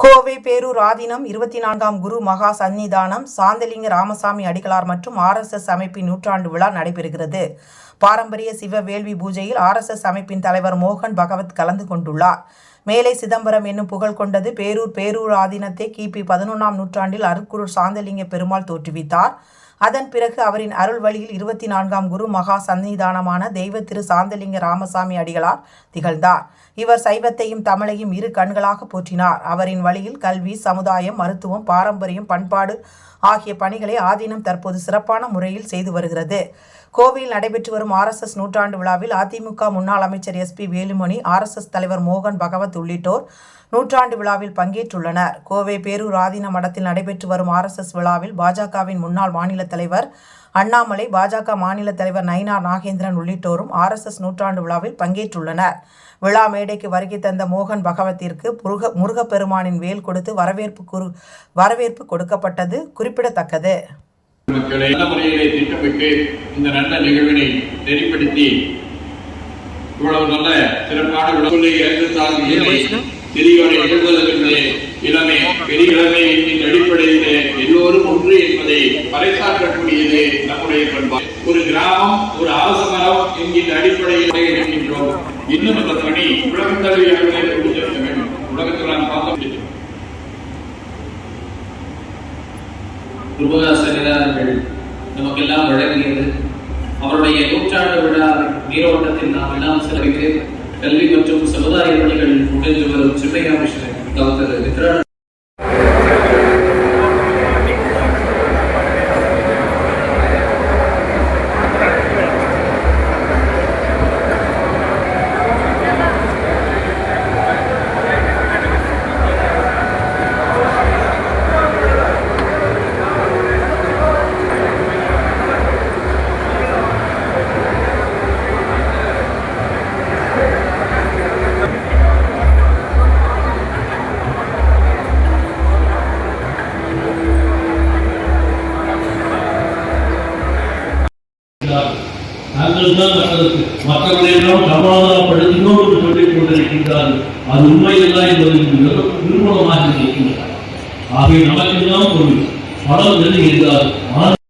கோவை பேரூர் ஆதீனம் இருபத்தி நான்காம் குரு மகா சந்நிதானம் சாந்தலிங்க ராமசாமி அடிகளார் மற்றும் ஆர்எஸ்எஸ் அமைப்பின் நூற்றாண்டு விழா நடைபெறுகிறது. பாரம்பரிய சிவ வேள்வி பூஜையில் ஆர்எஸ்எஸ் அமைப்பின் தலைவர் மோகன் பகவத் கலந்து கொண்டுள்ளார். மேலே சிதம்பரம் என்னும் புகழ் கொண்டது பேரூர் பேரூர் ஆதீனத்தை கிபி பதினொன்றாம் நூற்றாண்டில் அருட்குரு சாந்தலிங்க பெருமாள் தோற்றுவித்தார். அதன் பிறகு அவரின் அருள் வழியில் இருபத்தி நான்காம் குரு மகா சந்நிதானமான தெய்வ திரு சாந்தலிங்க ராமசாமி அடிகளார் திகழ்ந்தார். இவர் சைவத்தையும் தமிழையும் இரு கண்களாக போற்றினார். அவரின் வழியில் கல்வி சமுதாயம் மருத்துவம் பாரம்பரியம் பண்பாடு ஆகிய பணிகளை ஆதீனம் தற்போது சிறப்பான முறையில் செய்து வருகிறது. கோவையில் நடைபெற்று வரும் ஆர்எஸ்எஸ் நூற்றாண்டு விழாவில் அதிமுக முன்னாள் அமைச்சர் எஸ்பி வேலுமணி ஆர்எஸ்எஸ் தலைவர் மோகன் பகவத் உள்ளிட்டோர் நூற்றாண்டு விழாவில் பங்கேற்றுள்ளனர். கோவை பேரூர் ஆதீன மடத்தில் நடைபெற்று வரும் ஆர்எஸ்எஸ் விழாவில் பாஜகவின் முன்னாள் மாநில தலைவர் அண்ணாமலை பாஜக மாநில தலைவர் நயினார் நாகேந்திரன் உள்ளிட்டோரும் ஆர்எஸ்எஸ் நூற்றாண்டு விழாவில் பங்கேற்றுள்ளனர். விழா மேடைக்கு வருகை தந்த மோகன் பகவத்திற்கு முருக முருகப்பெருமானின் வேல் கொடுத்து வரவேற்பு குறு வரவேற்பு கொடுக்கப்பட்டது குறிப்பிடத்தக்கது. மக்களை நல்ல முறையிலே திட்டமிட்டு இந்த நல்ல நிகழ்வினை நெறிப்படுத்தி இவ்வளவு நல்ல சிறப்பான விழாக்களை எழுந்தால் இல்லை எழுதுவதற்கு இளமை பெரிய இளமை என்கின்ற அடிப்படையிலே எல்லோரும் ஒன்று என்பதை பறைசாற்றக்கூடியது நம்முடைய பண்பா. ஒரு கிராமம் ஒரு அவசரம் என்கின்ற அடிப்படையில் இருக்கின்றோம் இன்னும் அந்த பணி உலகத்தழுவிய அளவிலே முடிந்திருக்க வேண்டும். உலகத்தில் நாம் பார்க்க முடியும் குருபகா நமக்கெல்லாம் வழங்கியது. அவருடைய நூற்றாண்டு விழாவின் நீரோட்டத்தில் நாம் எல்லாம் செலவிக்கிறேன். கல்வி மற்றும் சமுதாய பணிகள் முடிந்து வரும் சின்னையா மிஷன் டாக்டர் விக்ரா நாங்கள் தான் மக்களுக்கு சமாதானப்படுத்தினோம் என்று சொல்லிக் கொண்டிருக்கின்றார்கள். அது உண்மையல்ல என்பது நிறுவனமாக இருக்கின்றார் ஆகவே நமக்கெல்லாம் ஒரு படம் எழுதுகின்றார்